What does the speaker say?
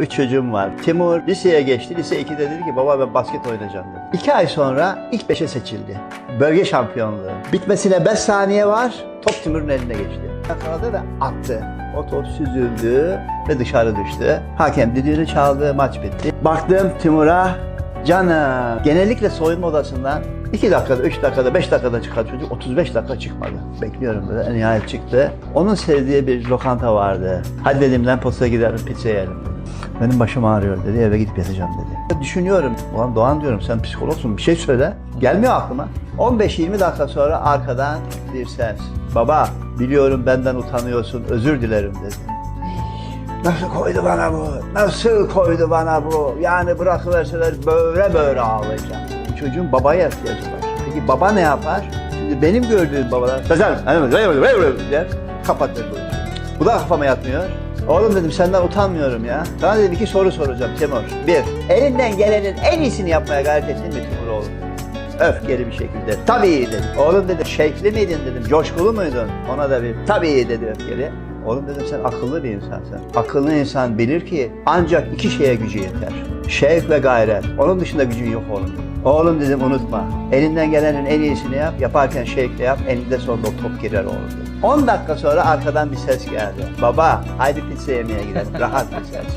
Üç çocuğum var. Timur liseye geçti. Lise 2'de dedi ki baba ben basket oynayacağım dedi. İki ay sonra ilk beşe seçildi. Bölge şampiyonluğu. Bitmesine 5 saniye var. Top Timur'un eline geçti. Yakaladı da attı. O top süzüldü ve dışarı düştü. Hakem düdüğünü çaldı, maç bitti. Baktım Timur'a, canım. Genellikle soyunma odasından 2 dakikada, 3 dakikada, 5 dakikada çıkan çocuk 35 dakika çıkmadı. Bekliyorum böyle, nihayet çıktı. Onun sevdiği bir lokanta vardı. Hadi dedim lan postaya gidelim, pizza dedim. Benim başım ağrıyor dedi, eve gidip yatacağım dedi. Düşünüyorum, ulan Doğan diyorum sen psikologsun bir şey söyle. Gelmiyor aklıma. 15-20 dakika sonra arkadan bir ses. Baba biliyorum benden utanıyorsun, özür dilerim dedi. Nasıl koydu bana bu? Nasıl koydu bana bu? Yani bırakıverseler böyle böyle ağlayacağım. Çocuğun babaya ihtiyacı var. Peki baba ne yapar? Şimdi benim gördüğüm babalar Sezer, der, kapatır bu işi. Bu da kafama yatmıyor. Oğlum dedim senden utanmıyorum ya. Sana dedim iki soru soracağım Timur. Bir, elinden gelenin en iyisini yapmaya gayret ettin mi Timur oğlum? Öfkeli bir şekilde. Tabii dedi. Oğlum dedim şevkli miydin dedim. Coşkulu muydun? Ona da bir tabii dedi öfkeli. Oğlum dedim sen akıllı bir insansın. Akıllı insan bilir ki ancak iki şeye gücü yeter. Şevk ve gayret. Onun dışında gücün yok oğlum. Oğlum dedim unutma. Elinden gelenin en iyisini yap. Yaparken şevkle yap. Eninde sonunda top girer oğlum dedim. 10 dakika sonra arkadan bir ses geldi. Baba haydi pizza yemeye gidelim. Rahat bir ses.